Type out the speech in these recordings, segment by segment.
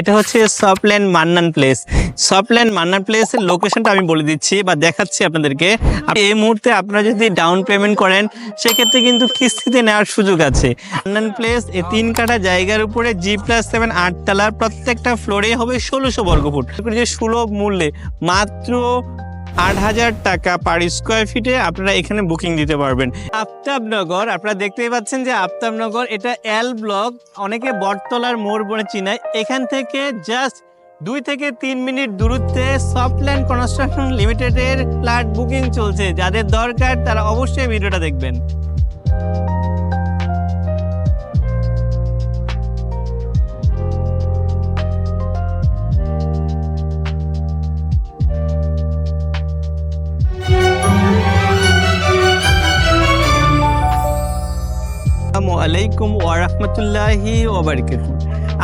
এটা হচ্ছে Softland Mannan place Softland Mannan প্লেসের লোকেশনটা আমি বলে দিচ্ছি বা দেখাচ্ছি আপনাদেরকে। এই মুহূর্তে আপনারা যদি ডাউন পেমেন্ট করেন, সেক্ষেত্রে কিন্তু কিস্তিতে নেওয়ার সুযোগ আছে। মান্নান প্লেস এই তিন কাটা জায়গার উপরে জি প্লাস সেভেন আট তলার প্রত্যেকটা ফ্লোরে হবে ষোলোশো বর্গফুট। ষোলো মূল্যে মাত্র আট হাজার টাকা পার স্কোয়ার ফিটে আপনারা এখানে বুকিং দিতে পারবেন। আফতাবনগর, আপনারা দেখতেই পাচ্ছেন যে আফতাবনগর, এটা এল ব্লক অনেকে বটতলার মোড় বলে চিনায় এখান থেকে জাস্ট দুই থেকে তিন মিনিট দূরত্বে সফটল্যান্ড কনস্ট্রাকশন লিমিটেডের ফ্ল্যাট বুকিং চলছে। যাদের দরকার, তারা অবশ্যই ভিডিওটা দেখবেন। আলাইকুম ওয়ারহমতুল্লাহি ওবরকাত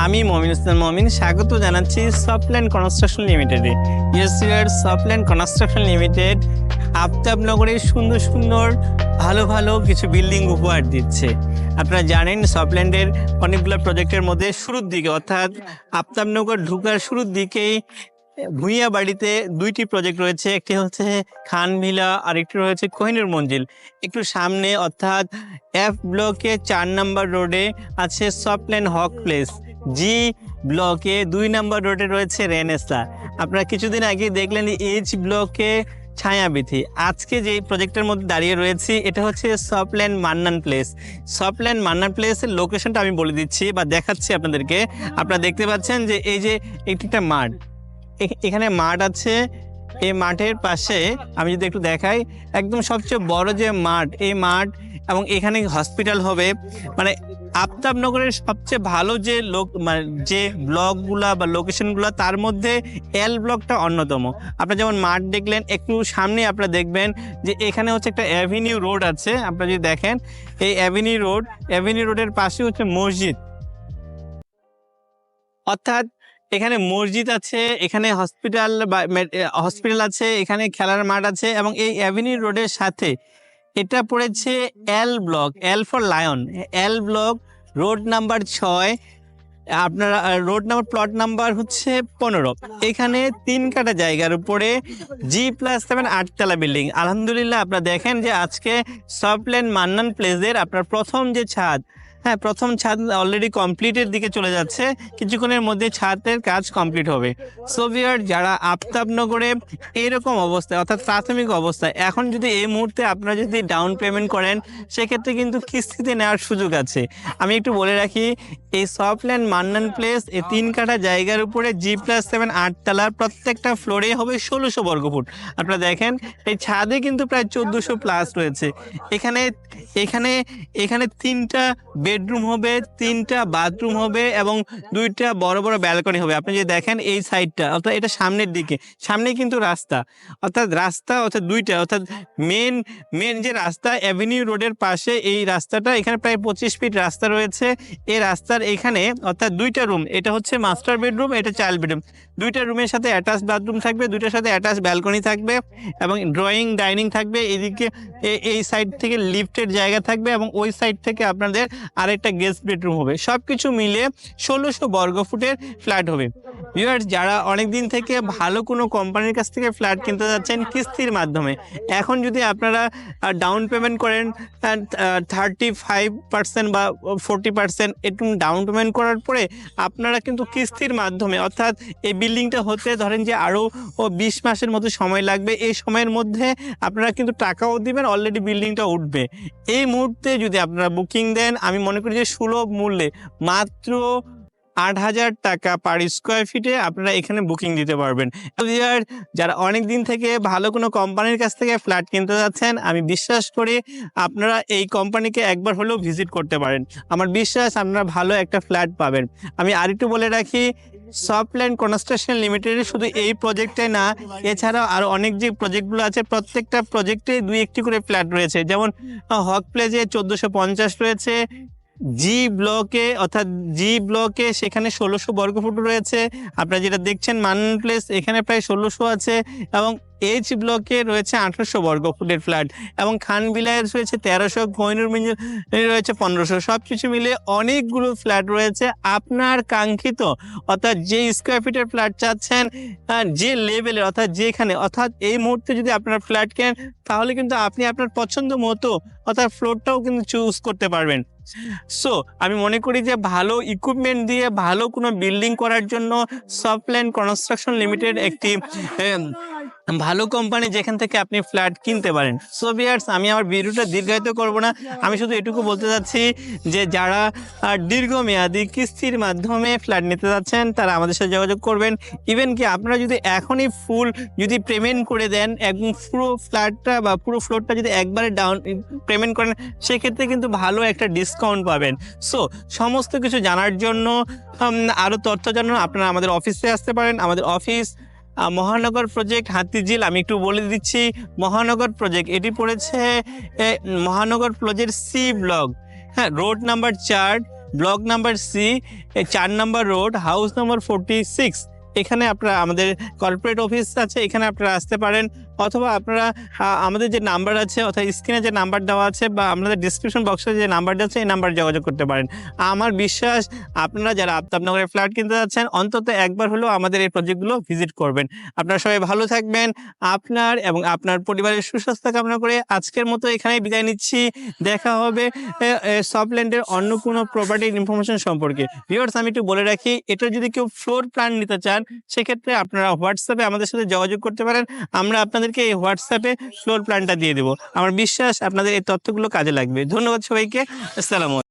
আমি মমিন ইসলাম মমিন, স্বাগত জানাচ্ছি সফটল্যান্ড কনস্ট্রাকশন লিমিটেডে ইয়েসিয়ার সফটল্যান্ড কনস্ট্রাকশন লিমিটেড আফতাবনগরে সুন্দর সুন্দর, ভালো ভালো কিছু বিল্ডিং উপহার দিচ্ছে। আপনারা জানেন সফটল্যান্ডের অনেকগুলো প্রজেক্টের মধ্যে শুরুর দিকে, অর্থাৎ আফতাবনগর ঢুকার শুরুর দিকেই ভুঁইয়া বাড়িতে দুইটি প্রজেক্ট রয়েছে, একটি হচ্ছে খান ভিলা আরেকটি রয়েছে কোহিনুর মঞ্জিল। একটু সামনে, অর্থাৎ এফ ব্লকে চার নাম্বার রোডে আছে সফটল্যান্ড হক প্লেস জি ব্লকে দুই নাম্বার রোডে রয়েছে রেনেসা আপনারা কিছুদিন আগে দেখলেন এইচ ব্লকে ছায়াবিথি আজকে যে প্রজেক্টের মধ্যে দাঁড়িয়ে রয়েছি, এটা হচ্ছে Softland Mannan place Softland Mannan প্লেসের লোকেশনটা আমি বলে দিচ্ছি বা দেখাচ্ছি আপনাদেরকে। আপনারা দেখতে পাচ্ছেন যে এই যে একটি একটা মাঠ এখানে মাঠ আছে। এই মাঠের পাশে আমি যদি একটু দেখাই, একদম সবচেয়ে বড় যে মাঠ, এই মাঠ এবং এখানে হসপিটাল হবে। মানে আফতাবনগরের সবচেয়ে ভালো যে লোক মানে যে ব্লকগুলা বা লোকেশনগুলো, তার মধ্যে এল ব্লকটা অন্যতম। আপনারা যেমন মাঠ দেখলেন, একটু সামনে আপনারা দেখবেন যে এখানে হচ্ছে একটা অ্যাভিনিউ রোড আছে। আপনারা যদি দেখেন, এই অ্যাভিনিউ রোড, অ্যাভিনিউ রোডের পাশে হচ্ছে মসজিদ। অর্থাৎ এখানে মসজিদ আছে, এখানে হসপিটাল বা হসপিটাল আছে, এখানে খেলার মাঠ আছে এবং এই অ্যাভিনিউ রোডের সাথে এটা পড়েছে L block L for lion L block road number ছয়, আপনারা রোড নাম্বার প্লট নাম্বার হচ্ছে পনেরো। এখানে তিন কাটা জায়গার উপরে জি প্লাস সেভেন আটতলা বিল্ডিং আলহামদুলিল্লাহ, আপনারা দেখেন যে আজকে সফটল্যান্ড মান্নান প্লেসের আপনার প্রথম যে ছাদ হ্যাঁ প্রথম ছাদ অলরেডি কমপ্লিটের দিকে চলে যাচ্ছে। কিছুক্ষণের মধ্যে ছাদের কাজ কমপ্লিট হবে। সোভিয়ার যারা আফতাবনগরে এরকম অবস্থায়, অর্থাৎ প্রাথমিক অবস্থায়, এখন যদি এই মুহূর্তে আপনারা যদি ডাউন পেমেন্ট করেন, সেক্ষেত্রে কিন্তু কিস্তিতে নেওয়ার সুযোগ আছে। আমি একটু বলে রাখি, এই সফটল্যান্ড মান্নান প্লেস এই তিন কাটা জায়গার উপরে জি প্লাস সেভেন আটতলার প্রত্যেকটা ফ্লোরে হবে ষোলোশো বর্গফুট। আপনারা দেখেন, এই ছাদে কিন্তু প্রায় চোদ্দোশো প্লাস রয়েছে। এখানে এখানে এখানে তিনটা বেডরুম হবে, তিনটা বাথরুম হবে এবং দুইটা বড় বড় ব্যালকনি হবে। আপনি যদি দেখেন এই সাইডটা অর্থাৎ এটা সামনের দিকে সামনে কিন্তু রাস্তা। অর্থাৎ রাস্তা, অর্থাৎ দুইটা, অর্থাৎ মেন মেন যে রাস্তা অ্যাভিনিউ রোডের পাশে এই রাস্তাটা, এখানে প্রায় পঁচিশ ফিট রাস্তা রয়েছে। এই রাস্তার এখানে, অর্থাৎ দুইটা রুম এটা হচ্ছে মাস্টার বেডরুম এটা চাইল্ড বেডরুম দুইটা রুমের সাথে অ্যাটাচ বাথরুম থাকবে, দুইটার সাথে অ্যাটাচ ব্যালকনি থাকবে এবং ড্রয়িং ডাইনিং থাকবে। এদিকে এই সাইড থেকে লিফটের জায়গা থাকবে এবং ওই সাইড থেকে আপনাদের আরেকটা গেস্ট বেডরুম হবে। সব কিছু মিলে ষোলোশো বর্গ ফুটের ফ্ল্যাট হবে। ভিউয়ার্স যারা অনেক দিন থেকে ভালো কোনো কোম্পানির কাছ থেকে ফ্ল্যাট কিনতে যাচ্ছেন কিস্তির মাধ্যমে, এখন যদি আপনারা ডাউন পেমেন্ট করেন থার্টি ফাইভ পার্সেন্ট বা ফোরটি পার্সেন্ট একটু ডাউন পেমেন্ট করার পরে, আপনারা কিন্তু কিস্তির মাধ্যমে, অর্থাৎ এই বিল্ডিংটা হতে ধরেন যে আরও ও বিশ মাসের মতো সময় লাগবে। এই সময়ের মধ্যে আপনারা কিন্তু টাকাও দিবেন অলরেডি বিল্ডিংটা উঠবে। এই মুহূর্তে যদি আপনারা বুকিং দেন, আমি মনে করি যে সুলভ মূল্যে মাত্র আট হাজার টাকা পার স্কোয়ার ফিটে আপনারা এখানে বুকিং দিতে পারবেন। যারা অনেক দিন থেকে ভালো কোনো কোম্পানির কাছ থেকে ফ্ল্যাট কিনতে যাচ্ছেন, আমি বিশ্বাস করি আপনারা এই কোম্পানিকে একবার হলেও ভিজিট করতে পারেন। আমার বিশ্বাস আপনারা ভালো একটা ফ্ল্যাট পাবেন। আমি আরেকটু বলে রাখি সফটল্যান্ড কনস্ট্রাকশন লিমিটেডের শুধু এই প্রজেক্টে না, এছাড়াও আরও অনেক যে প্রজেক্টগুলো আছে, প্রত্যেকটা প্রজেক্টে দুই একটি করে ফ্ল্যাট রয়েছে। যেমন হক প্লেজে চোদ্দোশো পঞ্চাশ রয়েছে জি ব্লকে অর্থাৎ জি ব্লকে সেখানে ষোলোশো বর্গফুট রয়েছে। আপনারা যেটা দেখছেন মান্নান প্লেস এখানে প্রায় ষোলোশো আছে এবং এইচ ব্লকে রয়েছে আঠারোশো বর্গ ফুটের ফ্ল্যাট এবং খানবিলায় রয়েছে তেরোশো মইনুরমিঞ্জ রয়েছে পনেরোশো। সব কিছু মিলে অনেকগুলো ফ্ল্যাট রয়েছে। আপনার কাঙ্ক্ষিত, অর্থাৎ যে স্কোয়ার ফিটের ফ্ল্যাট চাচ্ছেন যে লেভেলের অর্থাৎ যেখানে, অর্থাৎ এই মুহূর্তে যদি আপনার ফ্ল্যাট কেন তাহলে কিন্তু আপনি আপনার পছন্দ মতো, অর্থাৎ ফ্লোরটাও কিন্তু চুজ করতে পারবেন। সো আমি মনে করি যে ভালো ইকুইপমেন্ট দিয়ে ভালো কোনো বিল্ডিং করার জন্য সফটল্যান্ড কনস্ট্রাকশন লিমিটেড একটি ভালো কোম্পানি যেখান থেকে আপনি ফ্ল্যাট কিনতে পারেন। সো বিয়ার্স আমি আমার ভিডিওটা দীর্ঘায়িত করব না। আমি শুধু এটুকু বলতে চাচ্ছি যে, যারা দীর্ঘমেয়াদী কিস্তির মাধ্যমে ফ্ল্যাট নিতে যাচ্ছেন, তারা আমাদের সাথে যোগাযোগ করবেন। ইভেন কি আপনারা যদি এখনই ফুল যদি পেমেন্ট করে দেন একদম পুরো ফ্ল্যাটটা বা পুরো ফ্লোরটা যদি একবারে ডাউন পেমেন্ট করেন, সেক্ষেত্রে কিন্তু ভালো একটা ডিসকাউন্ট পাবেন। সো সমস্ত কিছু জানার জন্য আরও তথ্য জানানো আপনারা আমাদের অফিসে আসতে পারেন। আমাদের অফিস মহানগর প্রজেক্ট হাতিঝিল, আমি একটু বলে দিচ্ছি, মহানগর প্রজেক্ট এটি পড়েছে মহানগর প্রজেক্ট সি ব্লক হ্যাঁ রোড নাম্বার চার ব্লক নাম্বার সি চার number road house number forty six এখানে আপনারা, আমাদের কর্পোরেট অফিস আছে, এখানে আপনারা আসতে পারেন। অথবা আপনারা আমাদের যে নাম্বার আছে, অর্থাৎ স্ক্রিনে যে নাম্বার দেওয়া আছে বা আপনাদের ডিসক্রিপশন বক্সে যে নাম্বারটা আছে, এই নাম্বারে যোগাযোগ করতে পারেন। আমার বিশ্বাস, আপনারা যারা আফতাবনগরের ফ্ল্যাট কিনতে যাচ্ছেন, অন্তত একবার হলেও আমাদের এই প্রজেক্টগুলো ভিজিট করবেন। আপনারা সবাই ভালো থাকবেন, আপনার এবং আপনার পরিবারের সুস্বাস্থ্য কামনা করে আজকের মতো এখানেই বিদায় নিচ্ছি। দেখা হবে সফটল্যান্ডের অন্য কোনো প্রপার্টির ইনফরমেশন সম্পর্কে। ভিউয়ার্স আমি একটু বলে রাখি, এটা যদি কেউ ফ্লোর প্ল্যান নিতে চান, সেক্ষেত্রে আপনারা হোয়াটসঅ্যাপে আমাদের সাথে যোগাযোগ করতে পারেন। আমরা আপনাদেরকে এই হোয়াটসঅ্যাপে ফ্লোর প্ল্যানটা দিয়ে দেবো। আমার বিশ্বাস আপনাদের এই তথ্যগুলো কাজে লাগবে। ধন্যবাদ সবাইকে। আসসালামু।